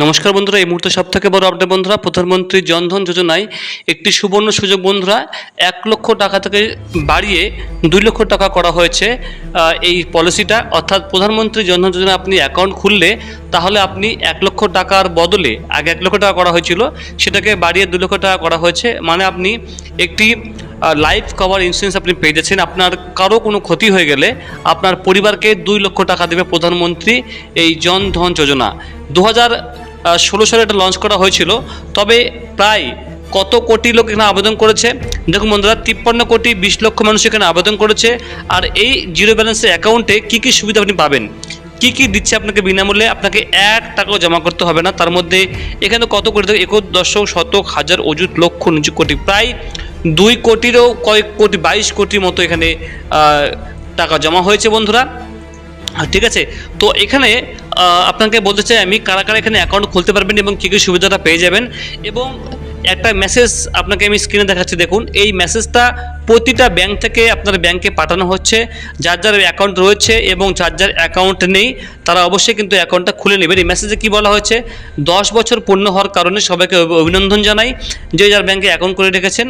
নমস্কার বন্ধুরা, এই মুহূর্তে সব থেকে বড় আপডেট বন্ধুরা, প্রধানমন্ত্রী জনধন যোজনায় একটি সুবর্ণ সুযোগ বন্ধুরা, এক লক্ষ টাকা থেকে বাড়িয়ে দুই লক্ষ টাকা করা হয়েছে এই পলিসিটা। অর্থাৎ প্রধানমন্ত্রী জনধন যোজনা আপনি অ্যাকাউন্ট খুললে, তাহলে আপনি এক লক্ষ টাকার বদলে, আগে এক লক্ষ টাকা করা হয়েছিল, সেটাকে বাড়িয়ে দু লক্ষ টাকা করা হয়েছে। মানে আপনি একটি লাইফ কভার ইন্স্যুরেন্স আপনি পেয়ে যাচ্ছেন। আপনার কারও কোনো ক্ষতি হয়ে গেলে আপনার পরিবারকে দুই লক্ষ টাকা দেবে প্রধানমন্ত্রী এই জনধন যোজনা। দু হাজার ষোলো সালে এটা লঞ্চ করা হয়েছিল। তবে প্রায় কত কোটি লোক এখানে আবেদন করেছে? দেখুন বন্ধুরা, তিপ্পান্ন কোটি বিশ লক্ষ মানুষ এখানে আবেদন করেছে। আর এই জিরো ব্যালেন্সের অ্যাকাউন্টে কী কী সুবিধা আপনি পাবেন? কি কি দিচ্ছে আপনাকে বিনামূল্যে? আপনাকে এক টাকাও জমা করতে হবে না। তার মধ্যে এখানে কত কোটি থেকে একর দশক শতক হাজার অযুত লক্ষ নিযুত কোটি? প্রায় দুই কোটিরও কয়েক কোটি, বাইশ কোটির মতো এখানে টাকা জমা হয়েছে বন্ধুরা। ঠিক আছে, তো এখানে আপনাকে বলতে চাই, আমি কারা কারা এখানে অ্যাকাউন্ট খুলতে পারবেন এবং কী কী সুবিধাটা পেয়ে যাবেন? এবং একটা মেসেজ আপনাকে আমি স্ক্রিনে দেখাচ্ছি, দেখুন। এই মেসেজটা প্রতিটা ব্যাংক থেকে আপনার ব্যাংকে পাঠানো হচ্ছে, যার যার অ্যাকাউন্ট রয়েছে এবং যার যার অ্যাকাউন্ট নেই, তারা অবশ্যই কিন্তু অ্যাকাউন্টটা খুলে নেবেন এই মেসেজে কী বলা হয়েছে? দশ বছর পূর্ণ হওয়ার কারণে সবাইকে অভিনন্দন জানাই, যে যার ব্যাংকে অ্যাকাউন্ট করে রেখেছেন।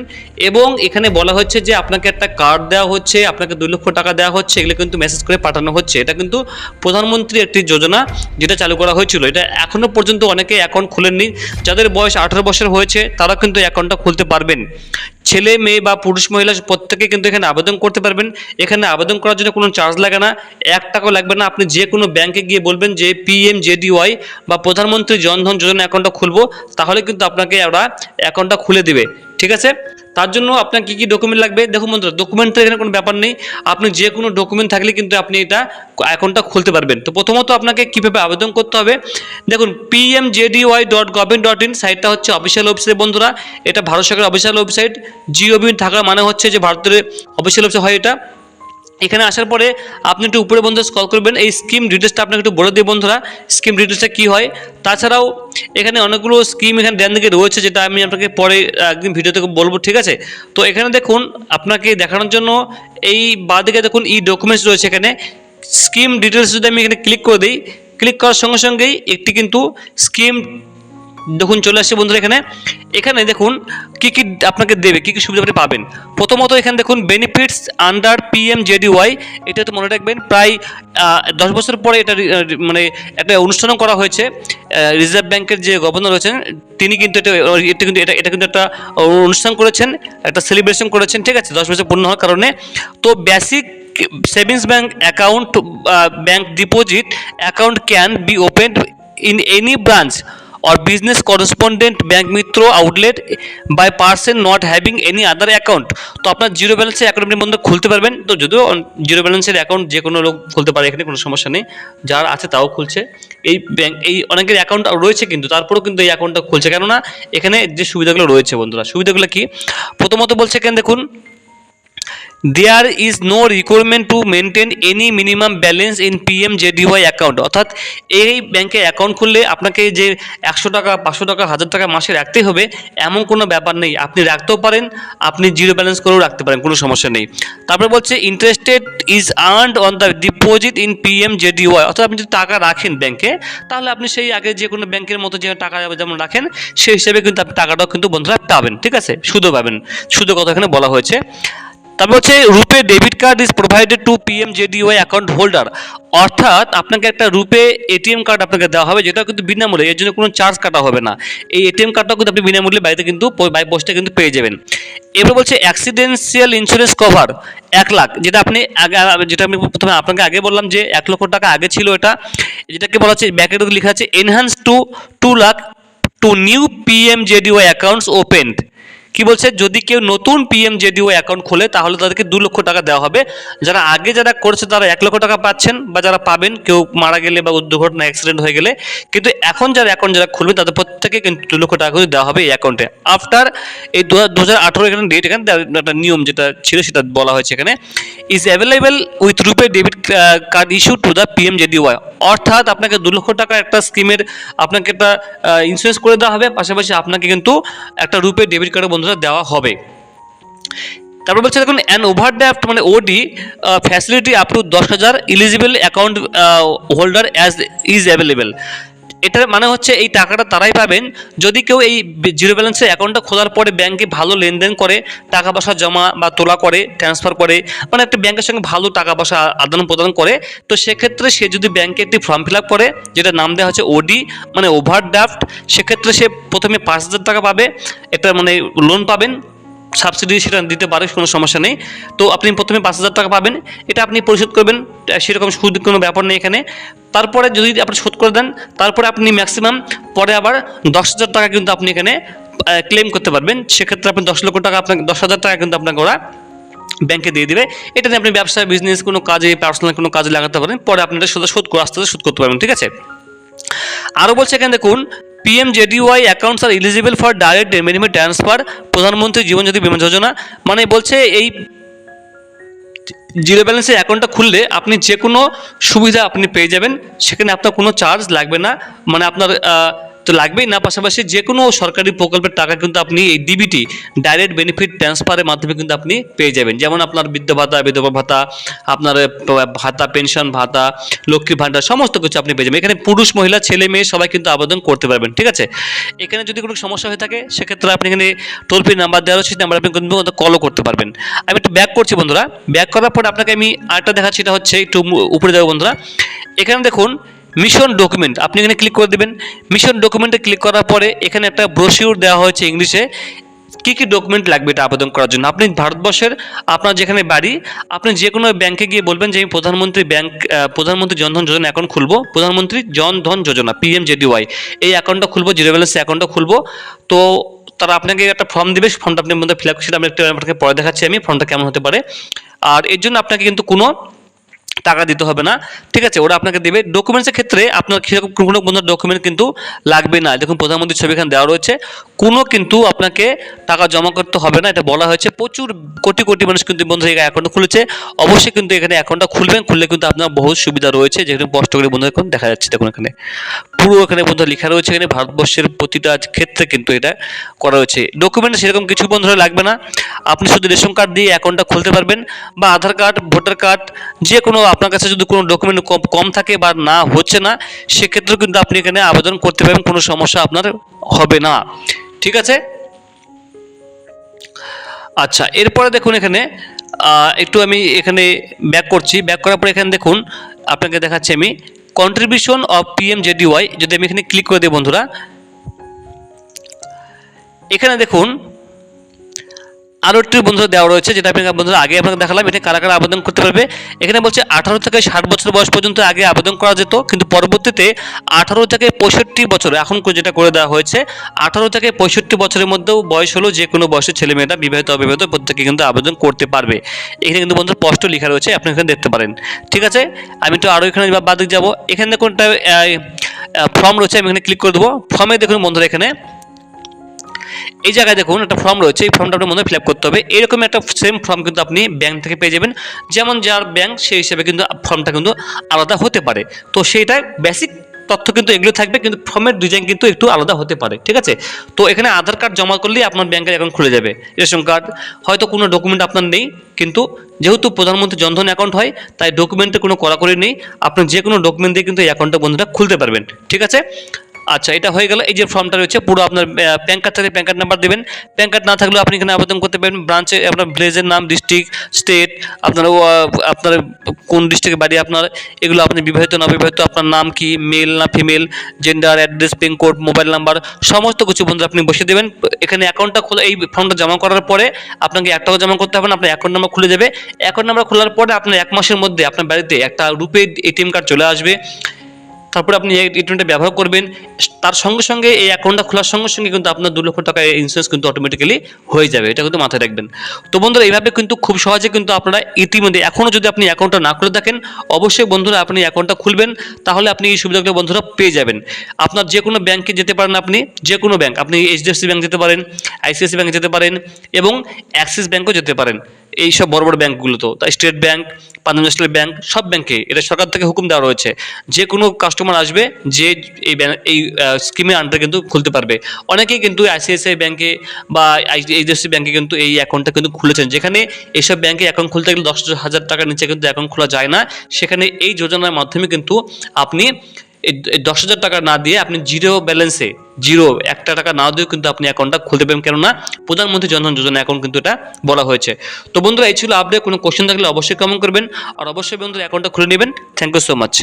এবং এখানে বলা হচ্ছে যে আপনাকে একটা কার্ড দেওয়া হচ্ছে, আপনাকে দুই লক্ষ টাকা দেওয়া হচ্ছে, এগুলো কিন্তু মেসেজ করে পাঠানো হচ্ছে। এটা কিন্তু প্রধানমন্ত্রী একটি যোজনা, যেটা চালু করা হয়েছিল। এটা এখনও পর্যন্ত অনেকে অ্যাকাউন্ট খুলেননি। যাদের বয়স আঠারো বছর হয়েছে তারা কিন্তু অ্যাকাউন্টটা খুলতে পারবেন। ছেলে, মেয়ে বা পুরুষ, মহিলা প্রত্যেকে কিন্তু এখানে আবেদন করতে পারবেন। এখানে আবেদন করার জন্য কোনো চার্জ লাগে না। এক টাকাও লাগবে না। আপনি যে কোনো ব্যাংকে গিয়ে বলবেন যে পিএমজেডিওয়াই বা প্রধানমন্ত্রী জনধন যোজনা অ্যাকাউন্টটা খুলবো, তাহলে কিন্তু আপনাকে ওরা অ্যাকাউন্টটা খুলে দিবে। ঠিক আছে? তার জন্য আপনার কী কী ডকুমেন্ট লাগবে? দেখুন বন্ধুরা ডকুমেন্টের এখানে কোনো ব্যাপার নেই। আপনি যে কোনো ডকুমেন্ট থাকলে কিন্তু আপনি এটা অ্যাকাউন্টটা খুলতে পারবেন। তো প্রথমত আপনাকে কীভাবে আবেদন করতে হবে? দেখুন PM JDY dot government dot in সাইটটা হচ্ছে অফিসিয়াল ওয়েবসাইট বন্ধুরা। এটা ভারত সরকারের অফিসিয়াল ওয়েবসাইট জিওবি থাকার মানে হচ্ছে যে ভারতের অফিসিয়াল ওয়েবসাইট হয় এটা। এখানে আসার পরে আপনি একটু উপরে বন্ধু স্কল করবেন। এই স্কিম ডিটেলসটা আপনাকে একটু বলে দিই বন্ধুরা। স্কিম ডিটেলসটা কী হয়? তাছাড়াও এখানে অনেকগুলো স্কিম এখানে ডান দিকে রয়েছে, যেটা আমি আপনাকে পরে একদিন ভিডিওতে বলব, ঠিক আছে? তো এখানে দেখুন, আপনাকে দেখানোর জন্য এই বাঁদিকে দেখুন ই ডকুমেন্টস রয়েছে এখানে। স্কিম ডিটেলস যদি আমি এখানে ক্লিক করে দিই ক্লিক করার সঙ্গে সঙ্গেই একটি কিন্তু স্কিম দেখুন, চলে আসছে বন্ধুরা এখানে। এখানে দেখুন, কি কি আপনাকে দেবে, কি কি সুবিধা আপনি পাবেন। প্রথমত এখানে দেখুন বেনিফিটস আন্ডার পিএম জেডিওয়াই এটা তো মনে রাখবেন, প্রায় দশ বছর পরে এটা মানে একটা অনুষ্ঠানও করা হয়েছে। রিজার্ভ ব্যাংকের যে গভর্নর রয়েছেন, তিনি কিন্তু এটা এটা কিন্তু, এটা এটা কিন্তু একটা অনুষ্ঠান করেছেন, একটা সেলিব্রেশন করেছেন, ঠিক আছে? দশ বছর পূর্ণ হওয়ার কারণে। তো basic savings bank account bank deposit account can be opened in any branch or business correspondent bank mitro outlet by person not having any other account. তো আপনার জিরো ব্যালেন্সের অ্যাকাউন্ট আপনি বন্ধু খুলতে পারবেন। তো যদিও জিরো ব্যালেন্সের অ্যাকাউন্ট যে কোনো লোক খুলতে পারে, এখানে কোনো সমস্যা নেই। যার আছে তাও খুলছে। এই ব্যাংক এই অনেকের অ্যাকাউন্ট রয়েছে কিন্তু তারপরেও কিন্তু এই অ্যাকাউন্টটা খুলছে। কেননা এখানে যে সুবিধাগুলো রয়েছে বন্ধুরা, সুবিধাগুলো কি? প্রথমত বলছে এখানে দেখুন there is no requirement to maintain any minimum balance in P PM JDY account অর্থাৎ এই ব্যাংকে অ্যাকাউন্ট খুললে আপনাকে যে একশো টাকা, পাঁচশো টাকা, হাজার টাকা মাসে রাখতেই হবে, এমন কোনো ব্যাপার নেই। আপনি রাখতেও পারেন, আপনি জিরো ব্যালেন্স করেও রাখতে পারেন, কোনো সমস্যা নেই। তারপরে বলছে interested is earned on the deposit in P PM JDY অর্থাৎ আপনি যদি টাকা রাখেন ব্যাংকে তাহলে আপনি সেই আগে যে কোনো ব্যাংকের মতো যে টাকা যেমন রাখেন, সেই হিসেবে কিন্তু আপনি টাকাটাও কিন্তু বন্ধুরা পাবেন, ঠিক আছে? সুদও পাবেন। সুদও কথা এখানে বলা হয়েছে। তারপর হচ্ছে RuPay debit card is provided to P PM JDY account holder অর্থাৎ আপনাকে একটা রূপে এটিএম কার্ড আপনাকে দেওয়া হবে, যেটা কিন্তু বিনামূল্যে, এর জন্য কোনো চার্জ কাটা হবে না। এই এটিএম কার্ডটাও কিন্তু আপনি বিনামূল্যে বাড়িতে কিন্তু বাই পোস্টে কিন্তু পেয়ে যাবেন। এবার বলছে অ্যাক্সিডেন্সিয়াল ইন্স্যুরেন্স কভার এক লাখ, যেটা আপনি আগে, যেটা আমি প্রথমে আপনাকে আগে বললাম যে এক লক্ষ টাকা আগে ছিল এটা, যেটাকে বলা হচ্ছে ব্যাকেটে লেখা আছে enhance to two lakh to new PM JDY accounts opened কি বলছে? যদি কেউ নতুন পিএম জেডিও অ্যাকাউন্ট খোলে, তাহলে তাদেরকে দু লক্ষ টাকা দেওয়া হবে। যারা আগে যারা করছে, তারা এক লক্ষ টাকা পাচ্ছেন, বা যারা পাবেন, কেউ মারা গেলে বা দুর্ঘটনা অ্যাক্সিডেন্ট হয়ে গেলে। কিন্তু এখন যারা অ্যাকাউন্ট যারা খুলবে, তাদের প্রত্যেকে কিন্তু দু লক্ষ টাকা করে দেওয়া হবে এই অ্যাকাউন্টে আফটার এই দু হাজার আঠেরো এখানে ডেট এখানে একটা নিয়ম যেটা ছিল, সেটা বলা হয়েছে এখানে। Is available with RuPay debit card issue to the PM JDY অর্থাৎ আপনাকে দু লক্ষ টাকা একটা স্কিমের আপনাকে একটা ইন্স্যুরেন্স করে দেওয়া হবে। পাশাপাশি আপনাকে কিন্তু একটা রুপে ডেবিট কার্ডের বন্ধুরা দেওয়া হবে। তারপর বলছে, দেখুন অ্যান ওভার ড্রাফ্ট মানে ওডি ফ্যাসিলিটি আপ টু দশ হাজার eligible account holder as is available এটার মানে হচ্ছে এই টাকাটা তারাই পাবেন। যদি কেউ এই জিরো ব্যালেন্সের অ্যাকাউন্টটা খোলার পরে ব্যাংকে ভালো লেনদেন করে, টাকা পয়সা জমা বা তোলা করে ট্রান্সফার করে মানে একটা ব্যাংকের সঙ্গে ভালো টাকা পয়সা আদান প্রদান করে, তো সেক্ষেত্রে সে যদি ব্যাংকে একটি ফর্ম ফিল করে, যেটা নাম দেওয়া হচ্ছে ওডি মানে ওভারড্রাফট সেক্ষেত্রে সে প্রথমে পাঁচ হাজার টাকা পাবে, একটা মানে লোন পাবেন সাবসিডি সেটা দিতে পারে, কোনো সমস্যা নেই। তো আপনি প্রথমে পাঁচ হাজার টাকা পাবেন, এটা আপনি পরিশোধ করবেন সেরকম সুদ কোনো ব্যাপার নেই এখানে। তারপরে যদি আপনি শোধ করে দেন, তারপরে আপনি ম্যাক্সিমাম পরে আবার দশ হাজার টাকা কিন্তু আপনি এখানে ক্লেম করতে পারবেন। সেক্ষেত্রে আপনি দশ লক্ষ টাকা আপনাকে, দশ হাজার টাকা কিন্তু আপনাকে ওরা ব্যাংকে দিয়ে দেবে। এটা নিয়ে আপনি ব্যবসা বিজনেস কোনো কাজে পার্সোনাল কোনো কাজে লাগাতে পারেন, পরে আপনি এটা শোধ করে, আস্তে আস্তে শোধ করতে পারবেন, ঠিক আছে? আরও বলছে এখানে দেখুন PM JDY accounts are eligible for direct minimum transfer প্রধানমন্ত্রী জীবনজ্যোতি বিমা যোজনা মানে বলছে এই জিরো ব্যালেন্সের অ্যাকাউন্টটা খুললে আপনি যে কোনো সুবিধা আপনি পেয়ে যাবেন, সেখানে আপনার কোনো চার্জ লাগবে না। মানে আপনার তো লাগবেই না, পাশাপাশি যে কোনো সরকারি প্রকল্পের টাকা কিন্তু আপনি এই ডিবিটি ডাইরেক্ট বেনিফিট ট্রান্সফারের মাধ্যমে কিন্তু আপনি পেয়ে যাবেন। যেমন আপনার বৃদ্ধ ভাতা, বিধবা ভাতা, আপনার ভাতা পেনশন ভাতা লক্ষ্মী ভাণ্ডার, সমস্ত কিছু আপনি পেয়ে যাবেন। এখানে পুরুষ, মহিলা, ছেলে, মেয়ে সবাই কিন্তু আবেদন করতে পারবেন, ঠিক আছে? এখানে যদি কোনো সমস্যা হয়ে থাকে, সেক্ষেত্রে আপনি এখানে টোল ফ্রি নাম্বার দেওয়া রয়েছে নাম্বার আপনি কিন্তু কলও করতে পারবেন। আমি একটু ব্যাক করছি বন্ধুরা। ব্যাক করার পর আপনাকে আমি আরেকটা দেখাচ্ছি এটা হচ্ছে একটু উপরে যাব বন্ধুরা। এখানে দেখুন মিশন ডকুমেন্ট আপনি এখানে ক্লিক করে দেবেন। মিশন ডকুমেন্টে ক্লিক করার পরে এখানে একটা ব্রোশিওর দেওয়া হয়েছে ইংলিশে। কী কী ডকুমেন্ট লাগবে এটা আবেদন করার জন্য? আপনি ভারতবর্ষের আপনার যেখানে বাড়ি, আপনি যে কোনো ব্যাংকে গিয়ে বলবেন যে আমি প্রধানমন্ত্রী ব্যাংক প্রধানমন্ত্রী জনধন যোজনা অ্যাকাউন্ট খুলবো। প্রধানমন্ত্রী জনধন যোজনা পিএমজেডিওয়াই এই অ্যাকাউন্টটা খুলবো জিরো ব্যালেন্স অ্যাকাউন্টটা খুলবো। তো তারা আপনাকে একটা ফর্ম দেবে ফর্মটা আপনি মধ্যে ফিল আপ সেটা আমি একটু আপনাকে পরে দেখাচ্ছি আমি ফর্মটা কেমন হতে পারে। আর এর জন্য আপনাকে কিন্তু কোনো টাকা দিতে হবে না। ঠিক আছে, ওরা আপনাকে দেবে। ডকুমেন্টসের ক্ষেত্রে আপনার কোনো কোনো ডকুমেন্ট কিন্তু লাগবে না। দেখুন, প্রধানমন্ত্রীর ছবি এখানে দেওয়া রয়েছে। কোনো কিন্তু আপনাকে টাকা জমা করতে হবে না। এটা বলা হয়েছে। প্রচুর কোটি কোটি মানুষ কিন্তু বন্ধু এই অ্যাকাউন্ট খুলেছে। অবশ্যই কিন্তু এখানে অ্যাকাউন্টটা খুলবেন। খুললে কিন্তু আপনার বহুত সুবিধা রয়েছে। যেখানে স্পষ্ট করে বন্ধু এখন দেখা যাচ্ছে। দেখুন এখানে। পুরো এখানে বন্ধু লেখা রয়েছে এখানে। ভারতবর্ষের প্রতিটা ক্ষেত্রে কিন্তু এটা করা রয়েছে ডকুমেন্ট সেরকম কিছু বন্ধুরা লাগবে না। আপনি শুধু রেশন কার্ড দিয়ে অ্যাকাউন্টটা খুলতে পারবেন বা আধার কার্ড, ভোটার কার্ড, যে কোনো আপনার কাছে যদি কোনো ডকুমেন্ট কম থাকে বা না হচ্ছে না, সেক্ষেত্রেও কিন্তু আপনি এখানে আবেদন করতে পারবেন, কোনো সমস্যা আপনার হবে না। ঠিক আছে? আচ্ছা এরপরে দেখুন এখানে একটু আমি এখানে ব্যাক করছি। ব্যাক করার পরে এখানে দেখুন, আপনাকে দেখাচ্ছি আমি। কন্ট্রিবিউশন অফ পিএম জেডিওয়াই যদি আমি এখানে ক্লিক করে দিই বন্ধুরা, এখানে দেখুন আরও একটি বন্ধুরা দেওয়া রয়েছে, যেটা আপনাকে বন্ধুরা আগে আপনাকে দেখালাম, এটা কারা কারা আবেদন করতে পারবে। এখানে বলছে আঠারো থেকে ষাট বছর বয়স পর্যন্ত আগে আবেদন করা যেত, কিন্তু পরবর্তীতে আঠারো থেকে পঁয়ষট্টি বছর, এখন যেটা করে দেওয়া হয়েছে, আঠারো থেকে পঁয়ষট্টি বছরের মধ্যেও বয়স হলো যে কোনো বয়সের ছেলে ছেলেমেয়েরা বিবাহিত, অবিবাহিত, প্রত্যেকে কিন্তু আবেদন করতে পারবে। এখানে কিন্তু বন্ধুরা স্পষ্ট লেখা রয়েছে, আপনি এখানে দেখতে পারেন। ঠিক আছে? আমি তো আরও এখানে বাদ যাব। এখানে একটা ফর্ম রয়েছে, আমি এখানে ক্লিক করে দেবো। ফর্মে দেখুন বন্ধুরা এখানে এই জায়গায় দেখুন একটা ফর্ম রয়েছে, এই ফর্মটা আপনার মধ্যে ফিল আপ করতে হবে। এরকম একটা সেম ফর্ম কিন্তু আপনি ব্যাংক থেকে পেয়ে যাবেন। যেমন যার ব্যাংক সেই হিসেবে কিন্তু ফর্মটা কিন্তু আলাদা হতে পারে। তো সেইটা বেসিক তথ্য কিন্তু এগুলো থাকবে, কিন্তু ফর্মের ডিজাইন কিন্তু একটু আলাদা হতে পারে, ঠিক আছে? তো এখানে আধার কার্ড জমা করলেই আপনার ব্যাংকের অ্যাকাউন্ট খুলে যাবে। রেশন কার্ড হয়তো কোনো ডকুমেন্ট আপনার নেই, কিন্তু যেহেতু প্রধানমন্ত্রী জনধন অ্যাকাউন্ট হয়, তাই ডকুমেন্টে কোনো কড়াকড়ি নেই। আপনি যে কোনো ডকুমেন্ট দিয়ে কিন্তু এই অ্যাকাউন্টটা বন্ধুরা খুলতে পারবেন, ঠিক আছে? আচ্ছা এটা হয়ে গেল। এই যে ফর্মটা রয়েছে, পুরো আপনার প্যান কার্ড থাকলে প্যান কার্ড নাম্বার দেবেন। প্যান কার্ড না থাকলেও আপনি এখানে আবেদন করতে পারেন। ব্রাঞ্চে আপনার ভিলেজের নাম ডিস্ট্রিক্ট স্টেট আপনার আপনার কোন ডিস্ট্রিক্টে বাড়ি আপনার, এগুলো আপনি বিবাহিত, না বিবাহিত, আপনার নাম কি মেল না female gender address pincode mobile number সমস্ত কিছু বন্ধু আপনি বসিয়ে দেবেন। এখানে অ্যাকাউন্টটা খোলা, এই ফর্মটা জমা করার পরে আপনাকে এক টাকা জমা করতে হবে না, আপনার অ্যাকাউন্ট নাম্বার খুলে যাবে। অ্যাকাউন্ট নাম্বার খোলার পরে আপনার এক মাসের মধ্যে আপনার বাড়িতে একটা রুপে এটিএম কার্ড চলে আসবে। তারপরে আপনি এই এটিএমটা ব্যবহার করবেন। তার সঙ্গে সঙ্গে এই অ্যাকাউন্টটা খোলার সঙ্গে সঙ্গে কিন্তু আপনার দু লক্ষ টাকা ইন্স্যুরেন্স কিন্তু অটোমেটিক্যালি হয়ে যাবে। এটা কিন্তু মাথায় রাখবেন। তো বন্ধুরা, এইভাবে কিন্তু খুব সহজে কিন্তু আপনারা ইতিমধ্যে এখনও যদি আপনি অ্যাকাউন্টটা না খুলে থাকেন, অবশ্যই বন্ধুরা আপনি অ্যাকাউন্টটা খুলবেন, তাহলে আপনি এই সুবিধাগুলো বন্ধুরা পেয়ে যাবেন। আপনার যে কোনো ব্যাংকে যেতে পারেন আপনি, যে কোনো ব্যাংক আপনি এইচডিএফসি ব্যাংক যেতে পারেন আইসিআইসি ব্যাংকে যেতে পারেন এবং অ্যাক্সিস ব্যাংকও যেতে পারেন। এই সব বড় বড় ব্যাংকগুলো তো। তাই state bank Punjab national bank, সব ব্যাংকে এটা সরকার থেকে হুকুম দেওয়া রয়েছে। যে কোনো কাস্টমার আসবে, যে এই এই স্কিমের আন্ডারে কিন্তু খুলতে পারবে। অনেকেই কিন্তু আইসিআইসিআই ব্যাংকে বা এইচডিএফসি ব্যাংকে কিন্তু এই অ্যাকাউন্টটা কিন্তু খুলেছেন। যেখানে এইসব ব্যাংকে অ্যাকাউন্ট খুলতে গেলে দশ হাজার টাকার নিচে কিন্তু অ্যাকাউন্ট খোলা যায় না। সেখানে এই যোজনার মাধ্যমে কিন্তু আপনি এই দশ হাজার টাকা না দিয়ে আপনি জিরো ব্যালেন্সে জিরো একটা টাকা না দিয়েও কিন্তু আপনি অ্যাকাউন্টটা খুলতে পারেন কেননা প্রধানমন্ত্রী জনধন যোজনা অ্যাকাউন্ট কিন্তু এটা বলা হয়েছে। তো বন্ধুরা, এই ছিল আপডেট কোনো কোশ্চেন থাকলে অবশ্যই কমেন্ট করবেন। আর অবশ্যই বন্ধুরা অ্যাকাউন্টটা খুলে নেবেন। Thank you so much